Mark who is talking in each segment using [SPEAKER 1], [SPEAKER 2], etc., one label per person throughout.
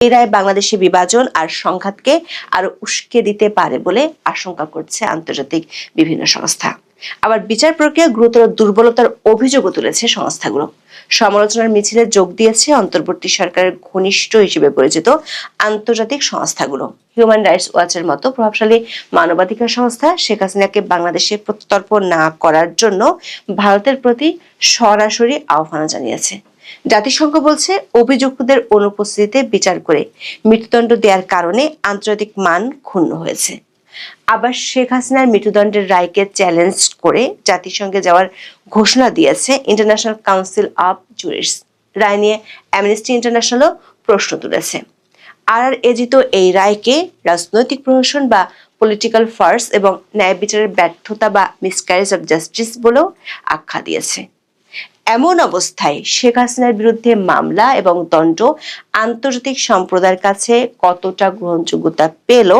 [SPEAKER 1] এই রায় বাংলাদেশে বিভাজন আর সংঘাতকে আরও উস্কে দিতে পারে বলে আশঙ্কা করছে আন্তর্জাতিক বিভিন্ন সংস্থা। আবার বিচার প্রক্রিয়া গুরুতর দুর্বলতার অভিযোগও তুলেছে সংস্থাগুলো। সমালোচনার মিছিলে যোগ দিয়েছে অন্তর্বর্তী সরকারের ঘনিষ্ঠ হিসেবে পরিচিত আন্তর্জাতিক সংস্থাগুলো। হিউম্যান রাইটস ওয়াচের মতো প্রভাবশালী মানবাধিকার সংস্থা শেখ হাসিনাকে বাংলাদেশে প্রত্যর্পণ না করার জন্য ভারতের প্রতি সরাসরি আহ্বান জানিয়েছে। জাতিসংঘ বলছে, অভিযুক্তদের অনুপস্থিতিতে বিচার করে মৃত্যুদণ্ড দেওয়ার কারণে আন্তর্জাতিক মান ক্ষুণ্ণ হয়েছে। আবার শেখ হাসিনার মৃত্যুদণ্ডের রায়কে চ্যালেঞ্জ করে জাতিসংঘে যাওয়ার ঘোষণা দিয়েছে ইন্টারন্যাশনাল কাউন্সিল অফ জুরিস্ট রায় নিয়ে অ্যামনেস্টি ইন্টারন্যাশনালও প্রশ্ন তুলেছে। আর আর এজিত এই রায়কে রাজনৈতিক প্রহসন বা পলিটিক্যাল ফার্স এবং ন্যায় বিচারের ব্যর্থতা বা মিসক্যারেজ অফ জাস্টিস বলেও আখ্যা দিয়েছে। এমন অবস্থায় শেখ হাসিনার বিরুদ্ধে মামলা এবং দণ্ড আন্তর্জাতিক সম্প্রদায়ের কাছে কতটা গ্রহণযোগ্যতা পেল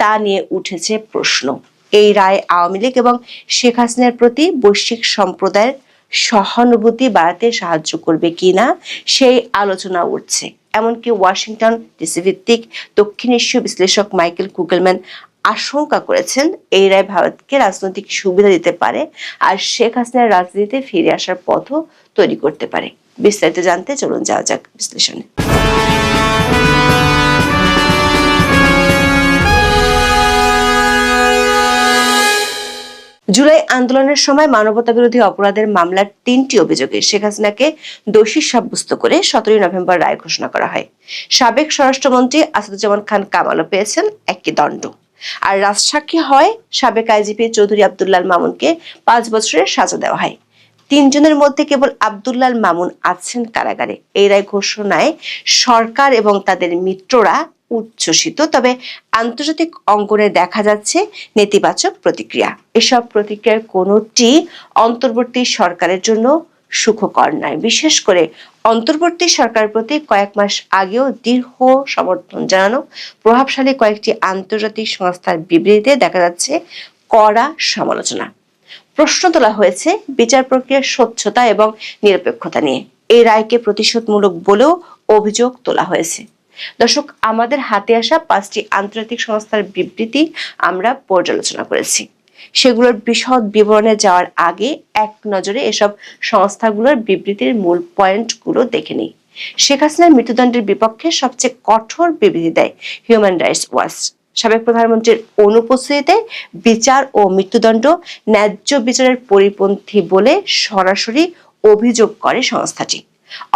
[SPEAKER 1] তা নিয়ে উঠেছে প্রশ্ন। এই রায় আওয়ামী লীগ এবং শেখ হাসিনার প্রতি বৈশ্বিক সম্প্রদায়ের সহানুভূতি বাড়াতে সাহায্য করবে কিনা সেই আলোচনা উঠছে। এমনকি ওয়াশিংটন ডিসি ভিত্তিক দক্ষিণ এশীয় বিশ্লেষক মাইকেল কুগলম্যান আশঙ্কা করেছেন এই রায় ভারতকে রাজনৈতিক সুবিধা দিতে পারে আর শেখ হাসিনার রাজনীতিতে ফিরে আসার পথও তৈরি করতে পারে। বিস্তারিত জানতে চলুন যাওয়া যাক বিশ্লেষণে। জুলাই আন্দোলনের সময় মানবতা বিরোধী অপরাধের মামলার তিনটি অভিযোগে শেখ হাসিনাকে দোষী সাব্যস্ত করে সতেরোই নভেম্বর রায় ঘোষণা করা হয়। সাবেক স্বরাষ্ট্রমন্ত্রী আসাদুজ্জামান খান কামালও পেয়েছেন একটি দণ্ড। আর রাজসাক্ষী হয় সাবেক আইজিপি চৌধুরী আবদুল্লাল মামুনকে পাঁচ বছরের সাজা দেওয়া হয়। তিনজনের মধ্যে কেবল আবদুল্লাল মামুন আছেন কারাগারে। এই রায় ঘোষণায় সরকার এবং তাদের মিত্ররা উচ্ছ্বসিত, তবে আন্তর্জাতিক অঙ্গনে দেখা যাচ্ছে নেতিবাচক প্রতিক্রিয়া। এসব প্রতিক্রিয়ার কোনোটি অন্তর্বর্তী সরকারের জন্য সুখকর নয়। বিশেষ করে অন্তর্বর্তী সরকারের প্রতি কয়েক মাস আগেও দীর্ঘ সমর্থন জানানো প্রভাবশালী কয়েকটি আন্তর্জাতিক সংস্থার বিবৃতিতে দেখা যাচ্ছে কড়া সমালোচনা। প্রশ্ন তোলা হয়েছে বিচার প্রক্রিয়ার স্বচ্ছতা এবং নিরপেক্ষতা নিয়ে। এই রায়কে প্রতিশোধমূলক বলেও অভিযোগ তোলা হয়েছে। দর্শক, আমাদের হাতে আসা পাঁচটি আন্তর্জাতিক সংস্থার বিবৃতি আমরা পর্যালোচনা করেছি। সেগুলোর বিশদ বিবরণে যাওয়ার আগে এক নজরে এসব সংস্থাগুলোর বিবৃতির মূল পয়েন্টগুলো দেখে নিই। শেখ হাসিনার মৃত্যুদণ্ডের বিপক্ষে সবচেয়ে কঠোর বিবৃতি দেয় হিউম্যান রাইটস ওয়াচ সাবেক প্রধানমন্ত্রীর অনুপস্থিতিতে বিচার ও মৃত্যুদণ্ড ন্যায্য বিচারের পরিপন্থী বলে সরাসরি অভিযোগ করে সংস্থাটি।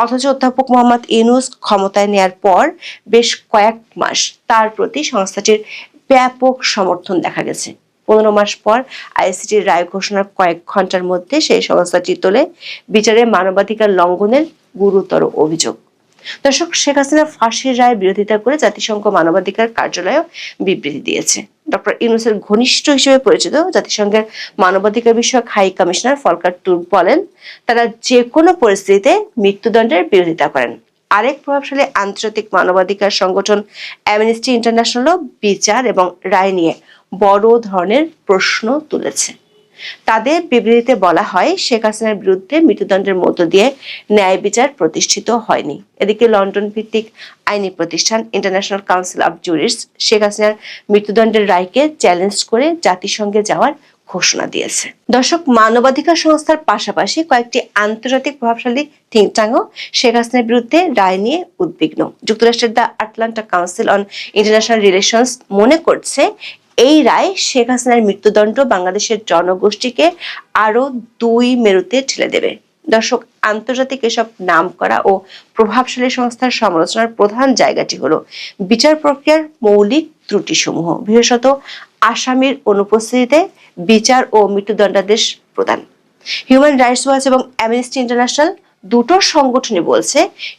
[SPEAKER 1] অথচ অধ্যাপক মোহাম্মদ ইউনুস ক্ষমতায় নেয়ার পর বেশ কয়েক মাস তার প্রতি সংস্থাটির ব্যাপক সমর্থন দেখা গেছে। পনেরো মাস পর আইসিটির রায় ঘোষণার কয়েক ঘণ্টার মধ্যে সেই সংস্থাটি তোলে। বিচারে মানবাধিকার লঙ্ঘনের গুরুতর অভিযোগ। দর্শক, শেখ হাসিনা ফাঁসির রায় বিরোধিতা করে জাতিসংঘ মানবাধিকার কার্যালয় বিবৃতি দিয়েছে। ডক্টর ইউনুসের ঘনিষ্ঠ হিসেবে পরিচিত জাতিসংঘের মানবাধিকার বিষয়ক হাই কমিশনার ফলকার টুর বলেন, তারা যে কোনো পরিস্থিতিতে মৃত্যুদণ্ডের বিরোধিতা করেন। আরেক প্রভাবশালী আন্তর্জাতিক মানবাধিকার সংগঠন অ্যামনেস্টি ইন্টারন্যাশনালও বিচার এবং রায় নিয়ে বড় ধরনের প্রশ্ন তুলেছে। তাদের বিবৃতিতে বলা হয়, শেখ হাসিনার বিরুদ্ধে মৃত্যুদণ্ডের মধ্য দিয়ে ন্যায় বিচার প্রতিষ্ঠিত হয়নি। এদিকে লন্ডন ভিত্তিক আইনি প্রতিষ্ঠান international council of jurist Sheikh হাসিনার মৃত্যুদণ্ডের রায়কে চ্যালেঞ্জ করে জাতিসংঘে যাওয়ার ঘোষণা দিয়েছে। দর্শক, মানবাধিকার সংস্থার পাশাপাশি কয়েকটি আন্তর্জাতিক প্রভাবশালী থিঙ্ক ট্যাঙ্কও শেখ হাসিনার বিরুদ্ধে রায় নিয়ে উদ্বিগ্ন। যুক্তরাষ্ট্রের the Atlanta council on international relations মনে করছে এই রায় শেখ হাসিনার মৃত্যুদণ্ড বাংলাদেশের জনগোষ্ঠীকে আরও দুই মেরুতে ঠেলে দেবে। দর্শক, আন্তর্জাতিক এসব নাম করা ও প্রভাবশালী সংস্থার সমালোচনার প্রধান জায়গাটি হলো বিচার প্রক্রিয়ার মৌলিক ত্রুটিসমূহ। বিশেষত আসামির অনুপস্থিতিতে বিচার ও মৃত্যুদণ্ডাদেশ প্রদান। হিউম্যান রাইটস ওয়াচ এবং অ্যামনেস্টি ইন্টারন্যাশনাল দুটো সংগঠনই বলছে,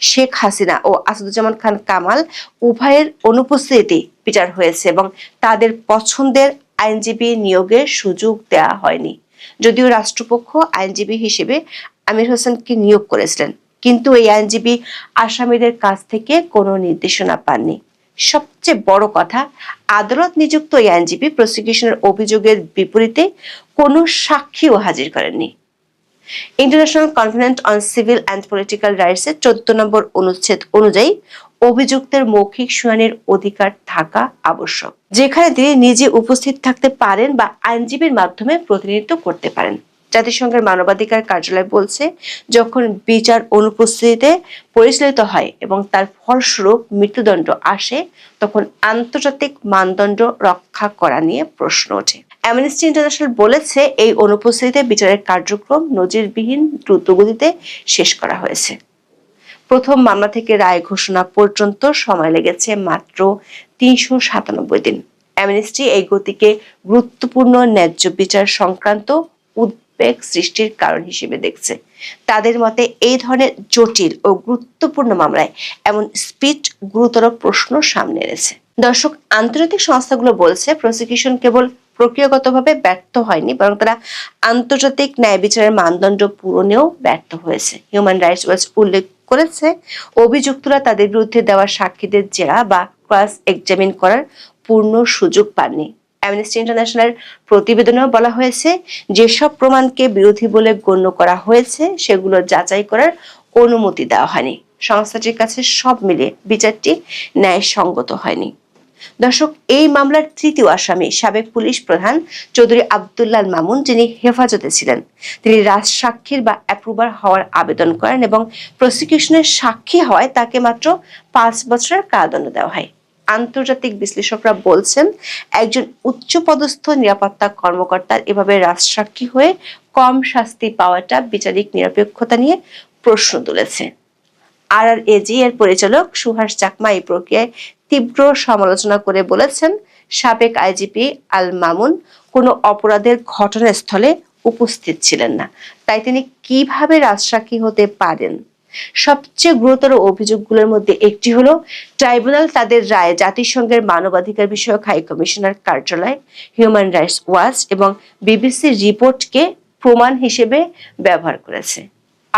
[SPEAKER 1] শেখ হাসিনা ও আসাদুজ্জামান খান কামাল উভয়ের অনুপস্থিতি বিচার হয়েছে এবং তাদের পছন্দের আইনজীবী নিয়োগের সুযোগ দেওয়া হয়নি। যদিও রাষ্ট্রপক্ষ আইনজীবী হিসেবে আমির হোসেনকে নিয়োগ করেছিলেন, কিন্তু এই আইনজীবী আসামিদের কাছ থেকে কোনো নির্দেশনা পাননি। সবচেয়ে বড় কথা, আদালত নিযুক্ত এই আইনজীবী প্রসিকিউশনের অভিযোগের বিপরীতে কোনো সাক্ষীও হাজির করেননি। International covenant on civil and political রাইটসের চোদ্দ নম্বর অনুচ্ছেদ অনুযায়ী অভিযুক্তের মৌখিক শুনানির অধিকার থাকা আবশ্যক। যেখানে তিনি নিজে উপস্থিত থাকতে পারেন বা আইনজীবীর মাধ্যমে প্রতিনিধিত্ব করতে পারেন। জাতিসংঘের মানবাধিকার কার্যালয় বলছে, যখন বিচার অনুপস্থিতিতে পরিচালিত হয় এবং তার ফলস্বরূপ মৃত্যুদণ্ড আসে, তখন আন্তর্জাতিক মানদণ্ড রক্ষা করা নিয়ে প্রশ্ন ওঠে। অ্যামনেস্টি ইন্টারন্যাশনাল বলেছে, এই অনুপস্থিতিতে বিচারের কার্যক্রম নজিরবিহীন দ্রুতগতিতে শেষ করা হয়েছে। প্রথম মামলা থেকে রায় ঘোষণা পর্যন্ত সময় লেগেছে মাত্র তিনশো সাতানব্বই দিন। অ্যামনেস্টি এই গতিকে গুরুত্বপূর্ণ ন্যায্য বিচার সংক্রান্ত উদ্বেগ সৃষ্টির কারণ হিসেবে দেখছে। তাদের মতে, এই ধরনের জটিল ও গুরুত্বপূর্ণ মামলায় এমন স্পিড গুরুতর প্রশ্ন সামনে এনেছে। দর্শক, আন্তর্জাতিক সংস্থাগুলো বলছে, প্রসিকিউশন কেবল প্রক্রিয়াগতভাবে ব্যর্থ হয়নি, বরং তারা আন্তর্জাতিক ন্যায় বিচারের মানদণ্ড পূরণেও ব্যর্থ হয়েছে। হিউম্যান রাইটস ওয়াচ উল্লেখ করেছে, অভিযুক্তরা তাদের বিরুদ্ধে দেওয়া সাক্ষীদের জেরা বা ক্রস এক্সামিন করার পূর্ণ সুযোগ পাননি। অ্যামনেস্টি ইন্টারন্যাশনাল প্রতিবেদনেও বলা হয়েছে, যেসব প্রমাণকে বিরোধী বলে গণ্য করা হয়েছে, সেগুলো যাচাই করার অনুমতি দেওয়া হয়নি। সংস্থাটির কাছে সব মিলে বিচারটি ন্যায়সঙ্গত হয়নি। দর্শক, এই মামলার তৃতীয় আসামি সাবেক পুলিশ প্রধান চৌধুরী আবদুল্লাল মামুন, যিনি হেফাজতে ছিলেন। তিনি রাজসাক্ষীর বা অ্যাপ্রুভার হওয়ার আবেদন করেন এবং প্রসিকিউশনের সাক্ষী হওয়ায় তাকে মাত্র পাঁচ বছরের কারাদণ্ড দেওয়া হয়। আন্তর্জাতিক বিশ্লেষকরা বলছেন, একজন উচ্চপদস্থ নিরাপত্তা কর্মকর্তার এভাবে রাজসাক্ষী হয়ে কম শাস্তি পাওয়াটা বিচারিক নিরপেক্ষতা নিয়ে প্রশ্ন তুলেছে। আর আর এজি এর পরিচালক সুহাস চাকমা এই প্রক্রিয়ায় তীব্র সমালোচনা করে বলেছেন সাবেক আইজিপি আল মামুন কোনো অপরাধের ঘটনাস্থলে উপস্থিত ছিলেন না। তাই তিনি কীভাবে রাজসাক্ষী হতে পারেন? সবচেয়ে গুরুতর অভিযোগগুলোর মধ্যে একটি হলো, ট্রাইব্যুনাল তাদের রায় জাতিসংঘের মানবাধিকার বিষয়ক হাই কমিশনার কার্যালয়, হিউম্যান রাইটস ওয়াচ এবং বিবিসির রিপোর্টকে প্রমাণ হিসেবে ব্যবহার করেছে।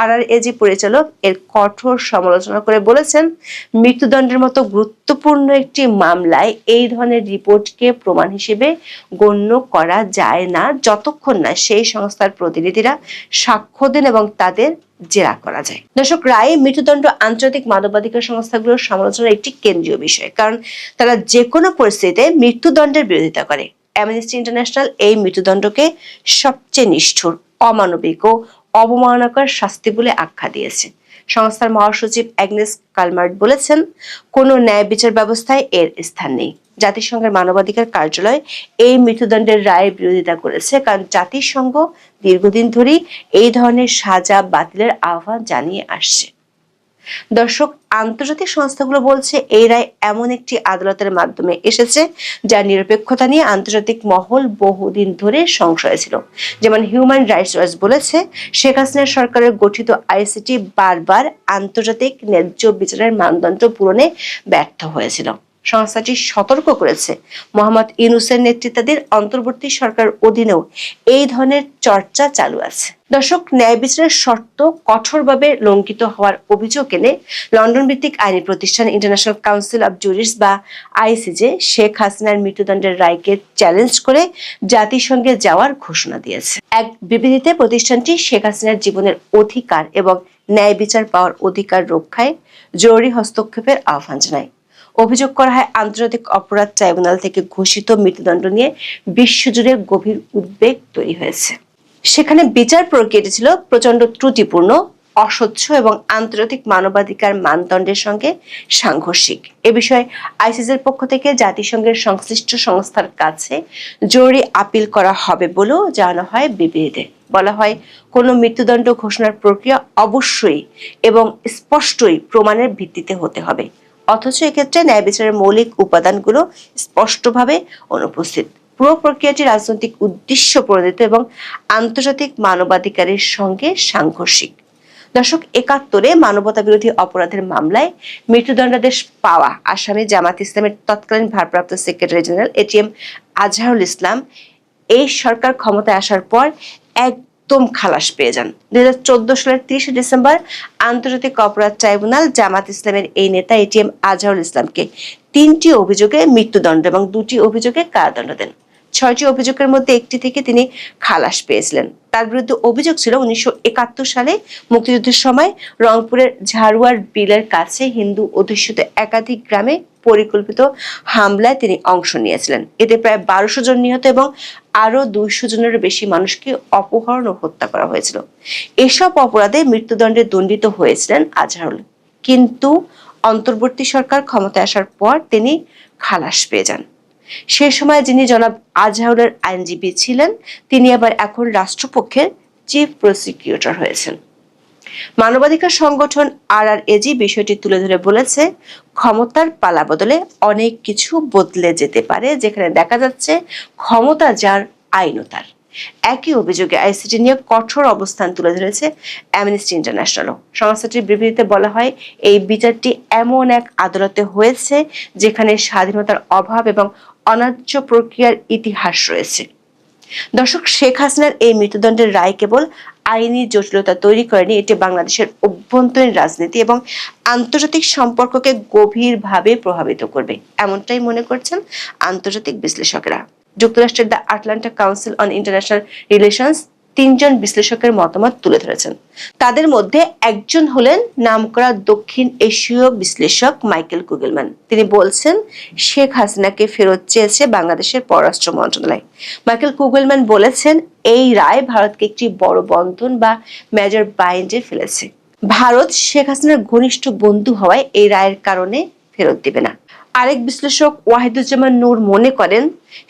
[SPEAKER 1] আর আর এজি পরিচালক এর কঠোর সমালোচনা করে বলেছেন, মৃত্যুদণ্ডের মতো গুরুত্বপূর্ণ একটি মামলায় এই ধরনের রিপোর্টকে প্রমাণ হিসেবে গণ্য করা যায় না, যতক্ষণ না সেই সংস্থার প্রতিনিধিরা সাক্ষ্য দেন এবং তাদের জেরা করা যায়। দর্শক, রায় মৃত্যুদণ্ড আন্তর্জাতিক মানবাধিকার সংস্থাগুলোর সমালোচনার একটি কেন্দ্রীয় বিষয়, কারণ তারা যে কোনো পরিস্থিতিতে মৃত্যুদণ্ডের বিরোধিতা করে। অ্যামনেস্টি ইন্টারন্যাশনাল এই মৃত্যুদণ্ডকে সবচেয়ে নিষ্ঠুর, অমানবিক ও অবমাননাকর শাস্তি বলে আখ্যা দিয়েছে। সংস্থার মহাসচিব অ্যাগনেস কালমার্ট বলেছেন, কোনো ন্যায় বিচার ব্যবস্থায় এর স্থান নেই। জাতিসংঘের মানবাধিকার কার্যালয় এই মৃত্যুদণ্ডের রায়ের বিরোধিতা করেছে, কারণ জাতিসংঘ দীর্ঘদিন ধরেই এই ধরনের সাজা বাতিলের আহ্বান জানিয়ে আসছে। দর্শক, আন্তর্জাতিক সংস্থাগুলো বলছে এই রায় এমন একটি আদালতের মাধ্যমে এসেছে যার নিরপেক্ষতা নিয়ে আন্তর্জাতিক মহল বহুদিন ধরে সংশয় ছিল। যেমন হিউম্যান রাইটস ওয়াচ বলেছে, শেখ হাসিনা সরকারের গঠিত আইসিটি বারবার আন্তর্জাতিক ন্যায্য বিচারের মানদণ্ড পূরণে ব্যর্থ হয়েছিল। সংস্থাটি সতর্ক করেছে। মোহাম্মদ ইউনুসের নেতৃত্বাধীন অন্তর্বর্তী সরকার অধীনেও এই ধরনের চর্চা চালু আছে। দর্শক, ন্যায় বিচারের শর্ত কঠোরভাবে লঙ্ঘিত হওয়ার অভিযোগ এনে লন্ডন ভিত্তিক আইনি প্রতিষ্ঠান ইন্টারন্যাশনাল কাউন্সিল অব জুরিস্ট বা আইসিজে শেখ হাসিনার মৃত্যুদণ্ডের রায়কে চ্যালেঞ্জ করে জাতিসংঘে যাওয়ার ঘোষণা দিয়েছে। এক বিবৃতিতে প্রতিষ্ঠানটি শেখ হাসিনার জীবনের অধিকার এবং ন্যায় বিচার পাওয়ার অধিকার রক্ষায় জরুরি হস্তক্ষেপের আহ্বান জানায়। অভিযোগ করা হয়, আন্তর্জাতিক অপরাধ ট্রাইব্যুনাল থেকে ঘোষিত মৃত্যুদণ্ড নিয়ে বিশ্বজুড়ে গভীর উদ্বেগ তৈরি হয়েছে। সেখানে বিচার প্রক্রিয়াটি ছিল প্রচণ্ড ত্রুটিপূর্ণ, অস্বচ্ছ এবং আন্তর্জাতিক মানবাধিকার মানদণ্ডের সঙ্গে সাংঘর্ষিক। এ বিষয়ে আইসিসের পক্ষ থেকে জাতিসংঘের সংশ্লিষ্ট সংস্থার কাছে জরুরি আপিল করা হবে বলেও জানানো হয় বিবৃতিতে। বলা হয়, কোনো মৃত্যুদণ্ড ঘোষণার প্রক্রিয়া অবশ্যই এবং স্পষ্টই প্রমাণের ভিত্তিতে হতে হবে। অথচ এক্ষেত্রে ন্যায় বিচারের মৌলিক উপাদানগুলো স্পষ্টভাবে অনুপস্থিত। পুরো প্রক্রিয়াটি রাজনৈতিক উদ্দেশ্য প্রণীত এবং আন্তর্জাতিক মানবাধিকারের সঙ্গে সাংঘর্ষিক। দর্শক, একাত্তরে মানবতা বিরোধী অপরাধের মামলায় মৃত্যুদণ্ডাদেশ পাওয়া আসামি জামাত ইসলামের তৎকালীন ভারপ্রাপ্ত secretary general ATM Azharul Islam, এই সরকার ক্ষমতায় আসার পর একদম খালাস পেয়ে যান। দুই হাজার চোদ্দ সালের তিরিশে ডিসেম্বর আন্তর্জাতিক অপরাধ ট্রাইব্যুনাল জামাত ইসলামের এই নেতা এটিএম আজহারুল ইসলামকে তিনটি অভিযোগে মৃত্যুদণ্ড এবং দুটি অভিযোগে কারাদণ্ড দেন। ছয়টি অভিযোগের মধ্যে একটি থেকে তিনি খালাস পেয়েছিলেন। তার বিরুদ্ধে অভিযোগ ছিল উনিশশো একাত্তর সালে মুক্তিযুদ্ধের সময় রংপুরের ঝাড়ুয়ার বিলের কাছে হিন্দু অধ্যুষিত একাধিক গ্রামে পরিকল্পিত হামলায় তিনি অংশ নিয়েছিলেন। এতে প্রায় বারোশো জন নিহত এবং আরও দুইশো জনের বেশি মানুষকে অপহরণ ও হত্যা করা হয়েছিল। এসব অপরাধে মৃত্যুদণ্ডে দণ্ডিত হয়েছিলেন আজহারুল। কিন্তু অন্তর্বর্তী সরকার ক্ষমতায় আসার পর তিনি খালাস পেয়ে যান। সে সময় যিনি জনাব আজহারুলের আইনজীবী ছিলেন, তিনি আবার এখন রাষ্ট্রপক্ষের চিফ প্রসিকিউটর হয়েছেন। মানবাধিকার সংগঠন আর আর এজি বিষয়টি তুলে ধরে বলেছে, ক্ষমতার পালা বদলে অনেক কিছু বদলে যেতে পারে, যেখানে দেখা যাচ্ছে ক্ষমতা যার আইনও তার। একই অভিযোগে আইসিটি নিয়ে কঠোর অবস্থান তুলে ধরেছে অ্যামনেস্টি ইন্টারন্যাশনালও সংস্থাটির বিবৃতিতে বলা হয়, এই বিচারটি এমন এক আদালতে হয়েছে, যেখানে স্বাধীনতার অভাব এবং অনার্য প্রক্রিয়ার ইতিহাস রয়েছে। দর্শক, শেখ হাসিনার এই মৃত্যুদণ্ডের রায় কেবল আইনি জটিলতা তৈরি করেনি, এটি বাংলাদেশের অভ্যন্তরীণ রাজনীতি এবং আন্তর্জাতিক সম্পর্ককে গভীরভাবে প্রভাবিত করবে। এমনটাই মনে করছেন আন্তর্জাতিক বিশ্লেষকরা। যুক্তরাষ্ট্রের the Atlanta council on international relations তিনজন বিশ্লেষকের মতামত তুলে ধরেছেন। তাদের মধ্যে একজন হলেন নামকরা দক্ষিণ এশীয় বিশ্লেষক মাইকেল কুগেলম্যান। তিনি বলছেন, শেখ হাসিনাকে ফেরত চেয়েছে বাংলাদেশের পররাষ্ট্র মন্ত্রণালয়। মাইকেল কুগেলম্যান বলেছেন, এই রায় ভারতকে একটি বড় বন্ধন বা মেজর বাইন্ডে ফেলেছে। ভারত শেখ হাসিনার ঘনিষ্ঠ বন্ধু হওয়ায় এই রায়ের কারণে ফেরত দিবে না। আরেক বিশ্লেষক ওয়াহিদুজ্জামান নূর মনে করেন,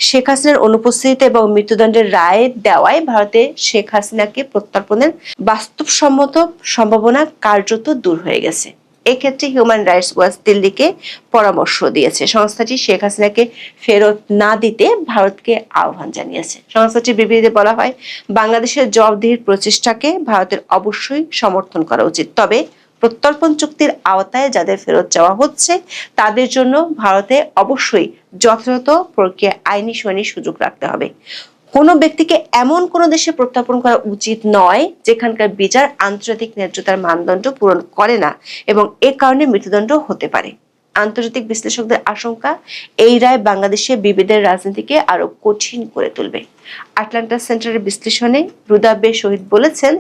[SPEAKER 1] শেখ হাসিনার অনুপস্থিতিতে এবং মৃত্যুদণ্ডের রায় দেওয়ায় ভারতে শেখ হাসিনাকে প্রত্যর্পণের বাস্তবসম্মত সম্ভাবনা কার্যত দূর হয়ে গেছে। এক্ষেত্রে হিউম্যান রাইটস ওয়াচ দিল্লিকে পরামর্শ দিয়েছে। সংস্থাটি শেখ হাসিনাকে ফেরত না দিতে ভারতকে আহ্বান জানিয়েছে। সংস্থাটির বিবৃতিতে বলা হয়, বাংলাদেশের জবাবদিহির প্রচেষ্টাকে ভারতের অবশ্যই সমর্থন করা উচিত। তবে প্রত্যর্পণ চুক্তির আওতায় যাদের ফেরত যাওয়া হচ্ছে, তাদের জন্য ভারতে অবশ্যই যথাযথ প্রক্রিয়া, আইনি শুনানির সুযোগ রাখতে হবে। কোনো ব্যক্তিকে এমন কোনো দেশে প্রত্যাপন করা উচিত নয়, যেখানকার বিচার আন্তর্জাতিক ন্যায্যতার মানদণ্ড পূরণ করে না এবং এ কারণে মৃত্যুদণ্ড হতে পারে। আন্তর্জাতিক বিশ্লেষকদের আশঙ্কা, এই রায় বাংলাদেশে বিভেদের রাজনীতিকে আরও কঠিন করে তুলবে। আটলান্টা সেন্টারের বিশ্লেষণে রুদাবে শহীদ বলেছেন,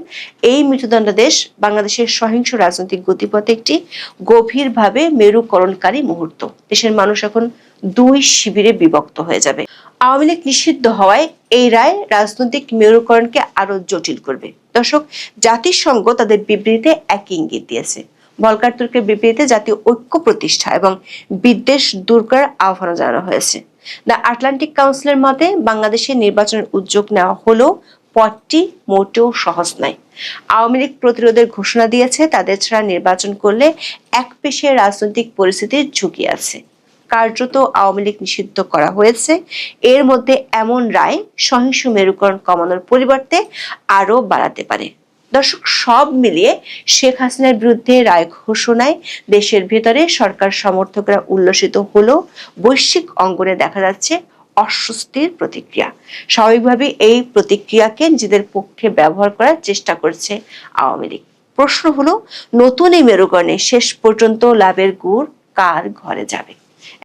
[SPEAKER 1] এই মৃত্যুদণ্ডাদেশ বাংলাদেশের সহিংস রাজনৈতিক গতিপথে একটি গভীরভাবে মেরুকরণকারী মুহূর্ত। দেশের মানুষ এখন দুই শিবিরে বিভক্ত হয়ে যাবে। আওয়ামী লীগ নিষিদ্ধ হওয়ায় এই রায় রাজনৈতিক মেরুকরণকে আরও জটিল করবে। দর্শক, জাতিসংঘ তাদের বিবৃতিতে এক ইঙ্গিত দিয়েছে। ভলকার তুর্কের জাতীয় ঐক্য প্রতিষ্ঠা এবং বিদ্বেষ দূর করার আহ্বান জানানো হয়েছে। দ্য আটলান্টিক কাউন্সিলের মতে, বাংলাদেশে নির্বাচনের উদ্যোগ নেওয়া হলেও পথটি মোটেও সহজ নয়। আওয়ামী লীগ প্রতিরোধের ঘোষণা দিয়েছে, তাদের ছাড়া নির্বাচন করলে এক পেশে রাজনৈতিক পরিস্থিতির ঝুঁকি আছে। কার্যত আওয়ামী লীগ নিষিদ্ধ করা হয়েছে। এর মধ্যে এমন রায় সহিংস মেরুকরণ কমানোর পরিবর্তে আরও বাড়াতে পারে। দর্শক, সব মিলিয়ে শেখ হাসিনার বিরুদ্ধে রায় ঘোষণায় দেশের ভেতরে সরকার সমর্থকরা উল্লসিত হলেও বৈশ্বিক অঙ্গনে দেখা যাচ্ছে অস্বস্তির প্রতিক্রিয়া। স্বাভাবিকভাবে এই প্রতিক্রিয়াকে নিজেদের পক্ষে ব্যবহার করার চেষ্টা করছে আওয়ামী লীগ। প্রশ্ন হলো, নতুন এই মেরুকরণে শেষ পর্যন্ত লাভের গুড় কার ঘরে যাবে?